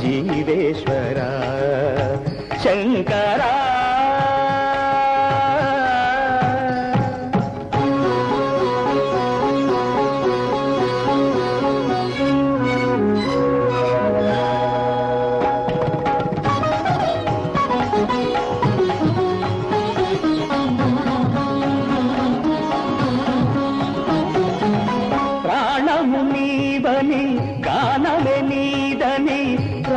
జీవేశ్వర శంకరా. ప్రాణము నీవని గానమే నీదని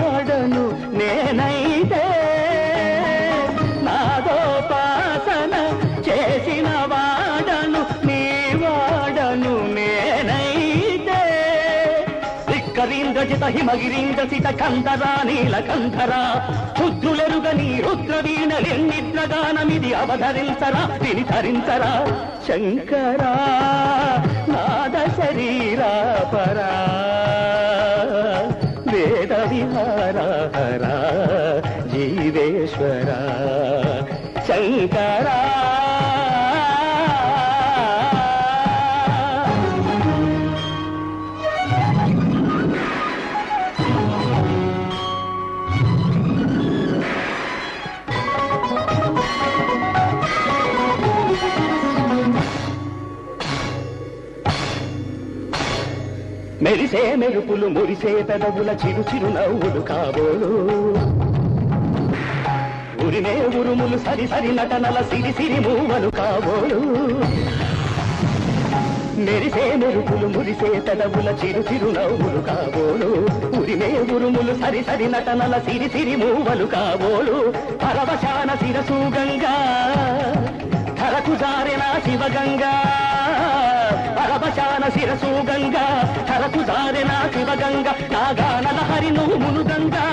వాడను నేనైతే. నాదోపాసన చేసిన వాడను నీ వాడను నేనైతే. ధిక్కరీంద్రజిత హిమగిరీంద్ర సిత కంధరా నీలకంధరా రుద్రులెరుగని రుద్రవీణలెన్నిట్ల గానమిది అవధరించరా విని ధరించరా శంకరా నాద శరీరా పరా విహారా జీవేశ్వర. శంకరా. మెరిసే మెరుపులు మురిసే పెదవుల చిరు చిరు నవ్వులు కాబోలు. ఉరిమే ఉరుములు సరి సరి నటనల సిరి సిరి మూవలు కాబోలు. మెరిసే మెరుపులు మురిసే పెదవుల చిరు చిరు నవ్వులు కాబోలు. ఉరిమే ఉరుములు సరి సరి నటనల సిరి సిరి మూవలు కాబోలు. పరవశాన శిరసు గంగా ధరకు జారిన శివగంగా పరవశాన శిరసు గంగా శివగంగా నాగానల హరి నువ్వు మునుగంగా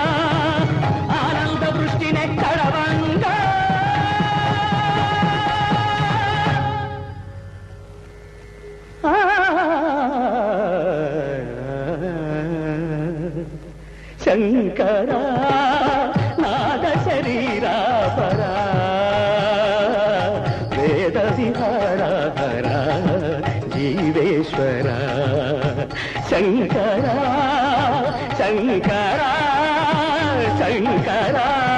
ఆనంద వృష్టినే కడవంగా. శంకరా నాద శరీరా పరా. వేద విహార జీవేశ్వర శంకరా. శంకరా శంకరా.